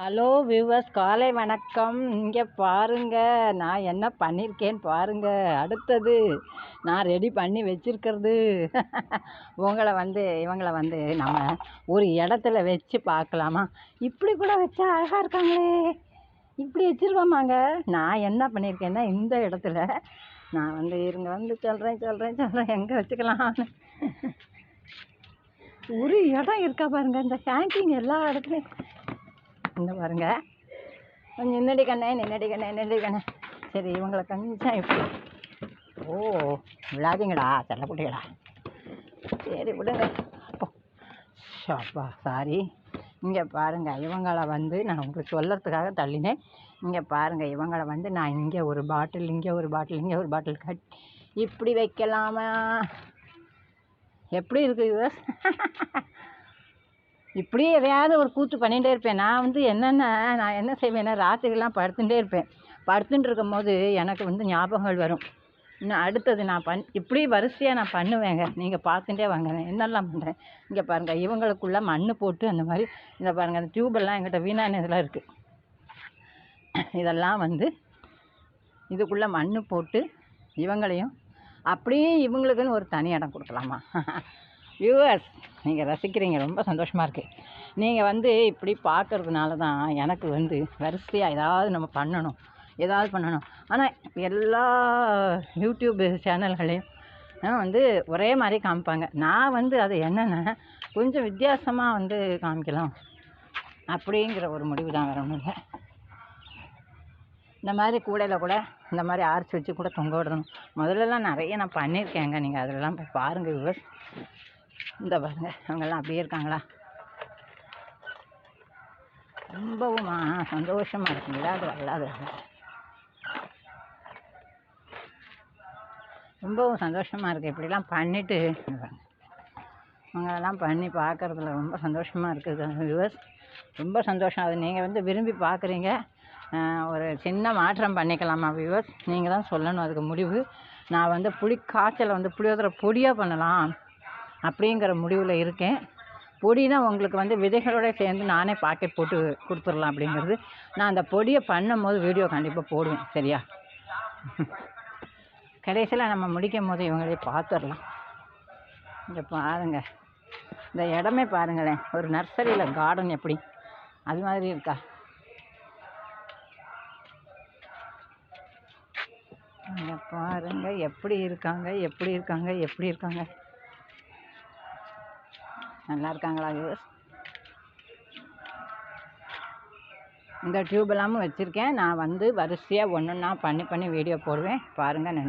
Hello viewers காலை வணக்கம். இங்கே பாருங்கள் நான் என்ன பண்ணியிருக்கேன்னு பாருங்கள் அடுத்தது நான் ரெடி பண்ணி வச்சிருக்கிறது. உங்களை வந்து இவங்களை வந்து நம்ம ஒரு இடத்துல வச்சு பார்க்கலாமா? இப்படி கூட வச்சா அழகாக இருக்காங்களே. இப்படி வச்சிருவோமாங்க நான் என்ன பண்ணியிருக்கேன்னா இந்த இடத்துல நான் வந்து இருங்க வந்து சொல்கிறேன் சொல்கிறேன் சொல்கிறேன் எங்கே வச்சுக்கலாம்னு. ஒரு இடம் இருக்கா பாருங்க. இந்த ஹேங்கிங் எல்லா இடத்துலையும் இந்த பாருங்க. கொஞ்சம் நின்னடி கண்ணே நின்னடி கண்ணே நின்னடி கண்ணே. சரி இவங்களை கொஞ்சம் இப்படி. ஓ விழாதீங்கடா செல்லக்குட்டிகளா சரி விடுங்க. அப்போ ஷாப்பா சாரி இங்கே பாருங்கள் இவங்களை வந்து நான் உங்களுக்கு சொல்லறதுக்காக தள்ளினேன். இங்கே பாருங்கள் இவங்களை வந்து நான் இங்கே ஒரு பாட்டில் இங்கே ஒரு பாட்டில் இங்கே ஒரு பாட்டில் கட் இப்படி வைக்கலாமா? எப்படி இருக்குது இப்படியே எதையாவது ஒரு கூத்து பண்ணிகிட்டே இருப்பேன். நான் வந்து என்னென்ன நான் என்ன செய்வேன்னா ராத்திரிலாம் படுத்துட்டே இருப்பேன். படுத்துட்டு இருக்கும் போது எனக்கு வந்து ஞாபகங்கள் வரும். இன்னும் அடுத்தது நான் பண் இப்படி வரிசையாக நான் பண்ணுவேங்க. நீங்கள் பார்த்துட்டே வாங்க. என்னெல்லாம் பண்ணுறேன் இங்கே பாருங்கள் இவங்களுக்குள்ள மண் போட்டு அந்த மாதிரி இந்த பாருங்கள் அந்த டியூபெல்லாம் எங்கிட்ட வீணான இதெல்லாம் இருக்குது இதெல்லாம் வந்து இதுக்குள்ளே மண் போட்டு இவங்களையும் அப்படியே இவங்களுக்குன்னு ஒரு தனி இடம் கொடுக்கலாமா? வியூவர்ஸ் நீங்கள் ரசிக்கிறீங்க. ரொம்ப சந்தோஷமாக இருக்குது நீங்கள் வந்து இப்படி பார்க்குறதுனால தான் எனக்கு வந்து வரிசையாக ஏதாவது நம்ம பண்ணணும். ஏதாவது பண்ணணும். ஆனால் எல்லா யூடியூப் சேனல்களையும் வந்து ஒரே மாதிரி காமிப்பாங்க. நான் வந்து அது என்னென்ன கொஞ்சம் வித்தியாசமாக வந்து காமிக்கலாம். அப்படிங்கிற ஒரு முடிவு தான் வேறு ஒன்றும் இல்லை. இந்த மாதிரி கூடையில் கூட இந்த மாதிரி ஆர்ச்சி வச்சு கூட தொங்க விடணும். முதல்லலாம் நிறைய நான் பண்ணியிருக்கேங்க. நீங்கள் அதிலலாம் போய் பாருங்கள் விவஸ் இந்த பாருங்க அவங்கெல்லாம் அப்படியே இருக்காங்களா? ரொம்பவும் சந்தோஷமாக இருக்கு. விளையாடு விளையாடு ரொம்பவும் சந்தோஷமாக இருக்குது இப்படிலாம் பண்ணிவிட்டு அவங்களெல்லாம் பண்ணி பார்க்குறதுல ரொம்ப சந்தோஷமாக இருக்குது வியூவர்ஸ் ரொம்ப சந்தோஷம். அது நீங்கள் வந்து விரும்பி பார்க்குறீங்க. ஒரு சின்ன மாற்றம் பண்ணிக்கலாமா வியூவர்ஸ் நீங்கள் தான் சொல்லணும் அதுக்கு முடிவு. நான் வந்து புளி காய்ச்சலை வந்து புளியோதரை பொடியாக பண்ணலாம். அப்படிங்கிற முடிவில் இருக்கேன். பொடினா உங்களுக்கு வந்து விதைகளோட சேர்ந்து நானே பாக்கெட் போட்டு கொடுத்துடலாம் அப்படிங்கிறது. நான் அந்த பொடியை பண்ணும் போது வீடியோ கண்டிப்பாக போடுவேன். சரியா? கடைசியில் நம்ம முடிக்கும் போது இவங்களே பார்த்துடலாம் இங்கே பாருங்கள் இந்த இடமே பாருங்களேன். ஒரு நர்சரியில் கார்டன் எப்படி? அது மாதிரி இருக்கா? இங்கே பாருங்க. எப்படி இருக்காங்க? எப்படி இருக்காங்க? எப்படி இருக்காங்க? நல்லா இருக்காங்களா வியூவர்ஸ் இந்த டியூப் எல்லாமும் வச்சுருக்கேன். நான் வந்து வரிசையாக ஒன்று ஒன்றா பண்ணி பண்ணி வீடியோ போடுவேன். பாருங்கள் நன்றி.